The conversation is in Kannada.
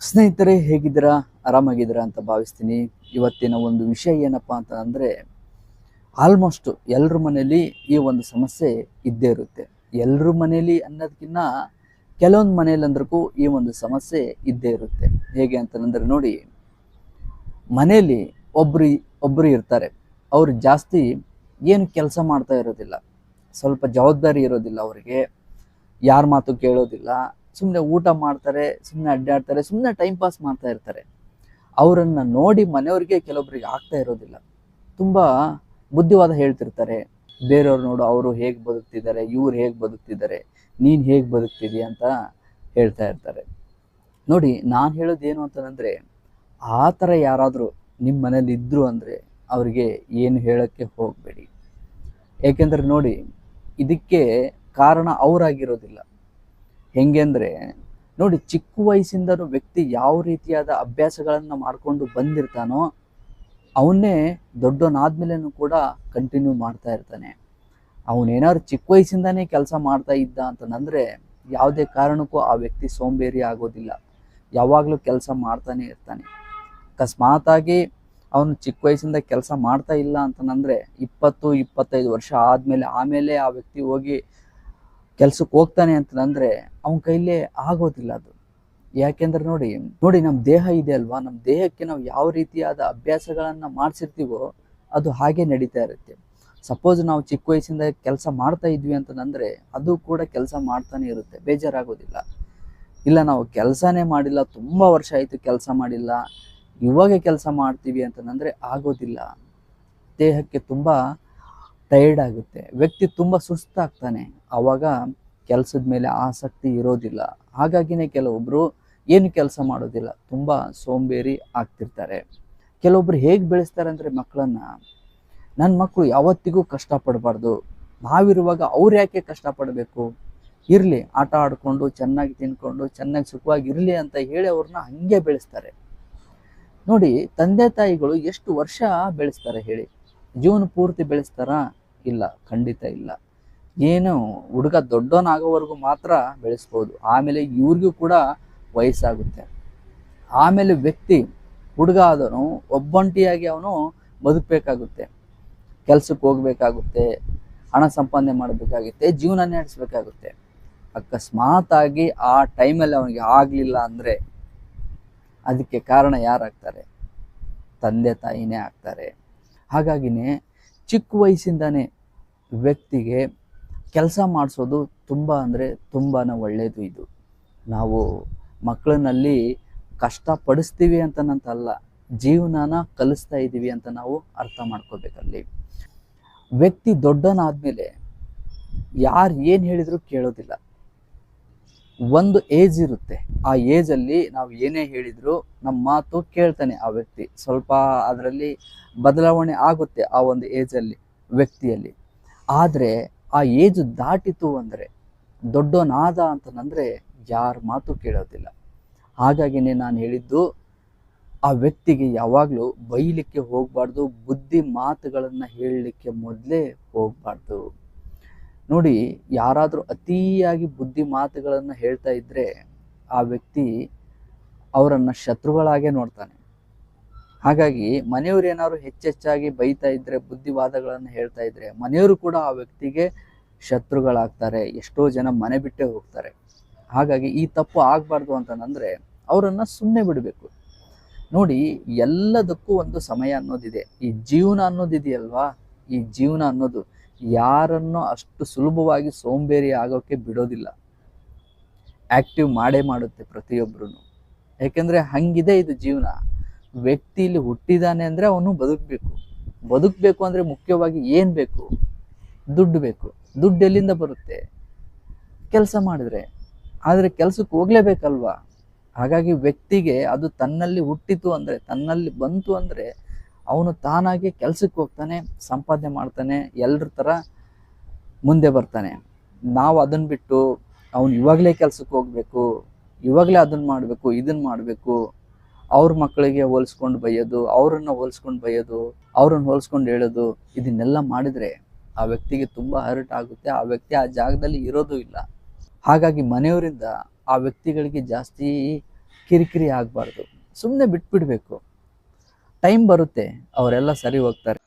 ಸ್ನೇಹಿತರೆ, ಹೇಗಿದ್ದೀರಾ? ಆರಾಮಾಗಿದ್ದೀರಾ ಅಂತ ಭಾವಿಸ್ತೀನಿ. ಇವತ್ತಿನ ಒಂದು ವಿಷಯ ಏನಪ್ಪ ಅಂತ ಅಂದರೆ ಆಲ್ಮೋಸ್ಟ್ ಎಲ್ಲರ ಮನೇಲಿ ಈ ಒಂದು ಸಮಸ್ಯೆ ಇದ್ದೇ ಇರುತ್ತೆ. ಎಲ್ಲರ ಮನೇಲಿ ಅನ್ನೋದಕ್ಕಿಂತ ಕೆಲವೊಂದು ಮನೇಲಿ ಅಂದ್ರೂ ಈ ಒಂದು ಸಮಸ್ಯೆ ಇದ್ದೇ ಇರುತ್ತೆ. ಹೇಗೆ ಅಂತಂದ್ರೆ ನೋಡಿ ಮನೆಯಲ್ಲಿ ಒಬ್ಬರು ಒಬ್ಬರು ಇರ್ತಾರೆ. ಅವರು ಜಾಸ್ತಿ ಏನು ಕೆಲಸ ಮಾಡ್ತಾ ಇರೋದಿಲ್ಲ. ಸ್ವಲ್ಪ ಜವಾಬ್ದಾರಿ ಇರೋದಿಲ್ಲ ಅವರಿಗೆ. ಯಾರ ಮಾತು ಕೇಳೋದಿಲ್ಲ. ಸುಮ್ಮನೆ ಊಟ ಮಾಡ್ತಾರೆ ಸುಮ್ಮನೆ ಅಡ್ಡಾಡ್ತಾರೆ ಸುಮ್ಮನೆ ಟೈಮ್ ಪಾಸ್ ಮಾಡ್ತಾ ಇರ್ತಾರೆ. ಅವರನ್ನು ನೋಡಿ ಮನೆಯವರಿಗೆ ಕೆಲವೊಬ್ಬರಿಗೆ ಆಗ್ತಾ ಇರೋದಿಲ್ಲ. ತುಂಬ ಬುದ್ಧಿವಾದ ಹೇಳ್ತಿರ್ತಾರೆ, ಬೇರೆಯವ್ರು ನೋಡು ಅವರು ಹೇಗೆ ಬದುಕ್ತಿದ್ದಾರೆ, ಇವ್ರು ಹೇಗೆ ಬದುಕ್ತಿದ್ದಾರೆ, ನೀನು ಹೇಗೆ ಬದುಕ್ತಿದೀಯ ಅಂತ ಹೇಳ್ತಾ ಇರ್ತಾರೆ. ನೋಡಿ, ನಾನು ಹೇಳೋದು ಏನು ಅಂತಂದರೆ, ಆ ಥರ ಯಾರಾದರೂ ನಿಮ್ಮ ಮನೇಲಿ ಇದ್ದರು ಅಂದರೆ ಅವರಿಗೆ ಏನು ಹೇಳೋಕ್ಕೆ ಹೋಗಬೇಡಿ. ಏಕೆಂದರೆ ನೋಡಿ, ಇದಕ್ಕೆ ಕಾರಣ ಅವರಾಗಿರೋದಿಲ್ಲ. ಹೆಂಗೆ ನೋಡಿ ಚಿಕ್ಕ ವಯಸ್ಸಿಂದನೂ ವ್ಯಕ್ತಿ ಯಾವ ರೀತಿಯಾದ ಅಭ್ಯಾಸಗಳನ್ನು ಮಾಡಿಕೊಂಡು ಬಂದಿರ್ತಾನೋ ಅವನ್ನೇ ದೊಡ್ಡವನಾದ್ಮೇಲೆನೂ ಕೂಡ ಕಂಟಿನ್ಯೂ ಮಾಡ್ತಾ ಇರ್ತಾನೆ. ಅವನೇನಾದ್ರು ಚಿಕ್ಕ ವಯಸ್ಸಿಂದನೇ ಕೆಲಸ ಮಾಡ್ತಾ ಇದ್ದ ಅಂತಂದರೆ, ಯಾವುದೇ ಕಾರಣಕ್ಕೂ ಆ ವ್ಯಕ್ತಿ ಸೋಂಬೇರಿ ಆಗೋದಿಲ್ಲ. ಯಾವಾಗಲೂ ಕೆಲಸ ಮಾಡ್ತಾನೆ ಇರ್ತಾನೆ. ಅಕಸ್ಮಾತಾಗಿ ಅವನು ಚಿಕ್ಕ ವಯಸ್ಸಿಂದ ಕೆಲಸ ಮಾಡ್ತಾ ಇಲ್ಲ ಅಂತಂದರೆ, ಇಪ್ಪತ್ತು, ಇಪ್ಪತ್ತೈದು ವರ್ಷ ಆದಮೇಲೆ, ಆಮೇಲೆ ಆ ವ್ಯಕ್ತಿ ಹೋಗಿ ಕೆಲ್ಸಕ್ಕೆ ಹೋಗ್ತಾನೆ ಅಂತಂದರೆ ಅವನ ಕೈಲೇ ಆಗೋದಿಲ್ಲ ಅದು. ಯಾಕೆಂದ್ರೆ ನೋಡಿ ನೋಡಿ ನಮ್ಮ ದೇಹ ಇದೆ ಅಲ್ವಾ? ನಮ್ಮ ದೇಹಕ್ಕೆ ನಾವು ಯಾವ ರೀತಿಯಾದ ಅಭ್ಯಾಸಗಳನ್ನು ಮಾಡಿಸಿರ್ತೀವೋ ಅದು ಹಾಗೆ ನಡೀತಾ ಇರುತ್ತೆ. ಸಪೋಸ್ ನಾವು ಚಿಕ್ಕ ವಯಸ್ಸಿಂದ ಕೆಲಸ ಮಾಡ್ತಾ ಇದ್ವಿ ಅಂತಂದರೆ ಅದು ಕೂಡ ಕೆಲಸ ಮಾಡ್ತಾನೆ ಇರುತ್ತೆ, ಬೇಜಾರಾಗೋದಿಲ್ಲ. ಇಲ್ಲ, ನಾವು ಕೆಲಸನೇ ಮಾಡಿಲ್ಲ, ತುಂಬ ವರ್ಷ ಆಯಿತು ಕೆಲಸ ಮಾಡಿಲ್ಲ, ಇವಾಗ ಕೆಲಸ ಮಾಡ್ತೀವಿ ಅಂತಂದ್ರೆ ಆಗೋದಿಲ್ಲ. ದೇಹಕ್ಕೆ ತುಂಬ ಟೈರ್ಡ್ ಆಗುತ್ತೆ, ವ್ಯಕ್ತಿ ತುಂಬ ಸುಸ್ತಾಗ್ತಾನೆ. ಆವಾಗ ಕೆಲಸದ ಮೇಲೆ ಆಸಕ್ತಿ ಇರೋದಿಲ್ಲ. ಹಾಗಾಗಿನೇ ಕೆಲವೊಬ್ಬರು ಏನು ಕೆಲಸ ಮಾಡೋದಿಲ್ಲ. ತುಂಬ ಸೋಂಬೇರಿ ಆಗ್ತಿರ್ತಾರೆ. ಕೆಲವೊಬ್ಬರು ಹೇಗೆ ಬೆಳೆಸ್ತಾರೆ ಅಂದರೆ ಮಕ್ಕಳನ್ನು ನನ್ನ ಮಕ್ಕಳು ಯಾವತ್ತಿಗೂ ಕಷ್ಟಪಡಬಾರ್ದು. ನಾವಿರುವಾಗ ಅವ್ರು ಯಾಕೆ ಕಷ್ಟಪಡಬೇಕು? ಇರಲಿ, ಆಟ ಆಡಿಕೊಂಡು, ಚೆನ್ನಾಗಿ ತಿನ್ಕೊಂಡು, ಚೆನ್ನಾಗಿ ಸುಖವಾಗಿ ಇರಲಿ ಅಂತ ಹೇಳಿ ಅವ್ರನ್ನ ಹಂಗೆ ಬೆಳೆಸ್ತಾರೆ. ನೋಡಿ, ತಂದೆ ತಾಯಿಗಳು ಎಷ್ಟು ವರ್ಷ ಬೆಳೆಸ್ತಾರೆ ಹೇಳಿ? ಜೀವನ ಪೂರ್ತಿ ಬೆಳೆಸ್ತಾರಾ? ಇಲ್ಲ, ಖಂಡಿತ ಇಲ್ಲ. ಏನು ಹುಡುಗ ದೊಡ್ಡವನಾಗೋವರೆಗೂ ಮಾತ್ರ ಬೆಳೆಸ್ಬೋದು. ಆಮೇಲೆ ಇವ್ರಿಗೂ ಕೂಡ ವಯಸ್ಸಾಗುತ್ತೆ. ಆಮೇಲೆ ವ್ಯಕ್ತಿ ಹುಡುಗ ಆದವನು, ಒಬ್ಬಂಟಿಯಾಗಿ ಅವನು ಬದುಕಬೇಕಾಗುತ್ತೆ. ಕೆಲಸಕ್ಕೆ ಹೋಗಬೇಕಾಗುತ್ತೆ, ಹಣ ಸಂಪಾದನೆ ಮಾಡಬೇಕಾಗುತ್ತೆ, ಜೀವನ ನಡೆಸಬೇಕಾಗುತ್ತೆ. ಅಕಸ್ಮಾತ್ ಆಗಿ ಆ ಟೈಮಲ್ಲಿ ಅವನಿಗೆ ಆಗಲಿಲ್ಲ ಅಂದರೆ ಅದಕ್ಕೆ ಕಾರಣ ಯಾರಾಗ್ತಾರೆ? ತಂದೆ ತಾಯಿನೇ ಆಗ್ತಾರೆ. ಹಾಗಾಗಿನೇ ಚಿಕ್ಕ ವಯಸ್ಸಿಂದನೇ ವ್ಯಕ್ತಿಗೆ ಕೆಲಸ ಮಾಡಿಸೋದು ತುಂಬ ಅಂದರೆ ತುಂಬಾ ಒಳ್ಳೆಯದು ಇದು. ನಾವು ಮಕ್ಕಳನ್ನಲ್ಲಿ ಕಷ್ಟಪಡಿಸ್ತೀವಿ ಅಂತನಂತಲ್ಲ ಜೀವನನ ಕಲಿಸ್ತಾ ಇದ್ದೀವಿ ಅಂತ ನಾವು ಅರ್ಥ ಮಾಡ್ಕೋಬೇಕಲ್ಲಿ. ವ್ಯಕ್ತಿ ದೊಡ್ಡನಾದ್ಮೇಲೆ ಯಾರು ಏನು ಹೇಳಿದ್ರು ಕೇಳೋದಿಲ್ಲ. ಒಂದು ಏಜ್ ಇರುತ್ತೆ. ಆ ಏಜಲ್ಲಿ ನಾವು ಏನೇ ಹೇಳಿದ್ರು ನಮ್ಮ ಮಾತು ಕೇಳ್ತಾನೆ ಆ ವ್ಯಕ್ತಿ. ಸ್ವಲ್ಪ ಅದರಲ್ಲಿ ಬದಲಾವಣೆ ಆಗುತ್ತೆ ಆ ಒಂದು ಏಜಲ್ಲಿ ವ್ಯಕ್ತಿಯಲ್ಲಿ. ಆದರೆ ಆ ಏಜ್ ದಾಟಿತು ಅಂದರೆ ದೊಡ್ಡವನಾದ ಅಂತಂದರೆ ಯಾರ ಮಾತು ಕೇಳೋದಿಲ್ಲ. ಹಾಗಾಗಿನೇ ನಾನು ಹೇಳಿದ್ದು, ಆ ವ್ಯಕ್ತಿಗೆ ಯಾವಾಗಲೂ ಬೈಲಿಕ್ಕೆ ಹೋಗಬಾರ್ದು, ಬುದ್ಧಿ ಮಾತುಗಳನ್ನು ಹೇಳಲಿಕ್ಕೆ ಮೊದಲೇ ಹೋಗಬಾರ್ದು. ನೋಡಿ, ಯಾರಾದರೂ ಅತಿಯಾಗಿ ಬುದ್ಧಿ ಮಾತುಗಳನ್ನು ಹೇಳ್ತಾ ಇದ್ದರೆ ಆ ವ್ಯಕ್ತಿ ಅವರನ್ನು ಶತ್ರುಗಳಾಗೆ ನೋಡ್ತಾನೆ. ಹಾಗಾಗಿ ಮನೆಯವರು ಏನಾದ್ರು ಹೆಚ್ಚೆಚ್ಚಾಗಿ ಬೈತಾ ಇದ್ದರೆ ಬುದ್ಧಿವಾದಗಳನ್ನು ಹೇಳ್ತಾ ಇದ್ದರೆ ಮನೆಯವರು ಕೂಡ ಆ ವ್ಯಕ್ತಿಗೆ ಶತ್ರುಗಳಾಗ್ತಾರೆ, ಎಷ್ಟೋ ಜನ ಮನೆ ಬಿಟ್ಟೇ ಹೋಗ್ತಾರೆ. ಹಾಗಾಗಿ ಈ ತಪ್ಪು ಆಗಬಾರ್ದು ಅಂತಂದ್ರೆ ಅವರನ್ನು ಸುಮ್ಮನೆ ಬಿಡಬೇಕು. ನೋಡಿ, ಎಲ್ಲದಕ್ಕೂ ಒಂದು ಸಮಯ ಅನ್ನೋದಿದೆ. ಈ ಜೀವನ ಅನ್ನೋದಿದೆಯಲ್ವಾ? ಈ ಜೀವನ ಅನ್ನೋದು ಯಾರನ್ನು ಅಷ್ಟು ಸುಲಭವಾಗಿ ಸೋಂಬೇರಿ ಆಗೋಕ್ಕೆ ಬಿಡೋದಿಲ್ಲ. ಆಕ್ಟಿವ್ ಮಾಡೇ ಮಾಡುತ್ತೆ ಪ್ರತಿಯೊಬ್ಬರೂ ಯಾಕೆಂದರೆ ಹಂಗಿದೆ ಇದು ಜೀವನ. ವ್ಯಕ್ತಿ ಇಲ್ಲಿ ಹುಟ್ಟಿದಾನೆ ಅಂದರೆ ಅವನು ಬದುಕಬೇಕು. ಬದುಕಬೇಕು ಅಂದರೆ ಮುಖ್ಯವಾಗಿ ಏನು ಬೇಕು? ದುಡ್ಡು ಬೇಕು. ದುಡ್ಡು ಎಲ್ಲಿಂದ ಬರುತ್ತೆ? ಕೆಲಸ ಮಾಡಿದ್ರೆ. ಆದರೆ ಕೆಲಸಕ್ಕೆ ಹೋಗ್ಲೇಬೇಕಲ್ವಾ? ಹಾಗಾಗಿ ವ್ಯಕ್ತಿಗೆ ಅದು ತನ್ನಲ್ಲಿ ಹುಟ್ಟಿತು ಅಂದರೆ, ತನ್ನಲ್ಲಿ ಬಂತು ಅಂದರೆ ಅವನು ತಾನಾಗಿ ಕೆಲಸಕ್ಕೆ ಹೋಗ್ತಾನೆ, ಸಂಪಾದನೆ ಮಾಡ್ತಾನೆ ಎಲ್ಲರ ಥರ ಮುಂದೆ ಬರ್ತಾನೆ. ನಾವು ಅದನ್ನು ಬಿಟ್ಟು ಅವನು ಇವಾಗಲೇ ಕೆಲಸಕ್ಕೆ ಹೋಗಬೇಕು, ಇವಾಗಲೇ ಅದನ್ನು ಮಾಡಬೇಕು ಇದನ್ನು ಮಾಡಬೇಕು ಅವ್ರ ಮಕ್ಕಳಿಗೆ ಹೋಲಿಸ್ಕೊಂಡು ಬೈಯೋದು, ಅವ್ರನ್ನ ಹೋಲಿಸ್ಕೊಂಡು ಬೈಯೋದು, ಅವ್ರನ್ನ ಹೋಲಿಸ್ಕೊಂಡು ಹೇಳೋದು, ಇದನ್ನೆಲ್ಲ ಮಾಡಿದ್ರೆ ಆ ವ್ಯಕ್ತಿಗೆ ತುಂಬ ಹರ್ಟ್ ಆಗುತ್ತೆ. ಆ ವ್ಯಕ್ತಿ ಆ ಜಾಗದಲ್ಲಿ ಇರೋದು ಇಲ್ಲ. ಹಾಗಾಗಿ ಮನೆಯವರಿಂದ ಆ ವ್ಯಕ್ತಿಗಳಿಗೆ ಜಾಸ್ತಿ ಕಿರಿಕಿರಿ ಆಗಬಾರ್ದು. ಸುಮ್ಮನೆ ಬಿಟ್ಬಿಡ್ಬೇಕು. ಟೈಮ್ ಬರುತ್ತೆ, ಅವರೆಲ್ಲ ಸರಿ ಹೋಗ್ತಾರೆ.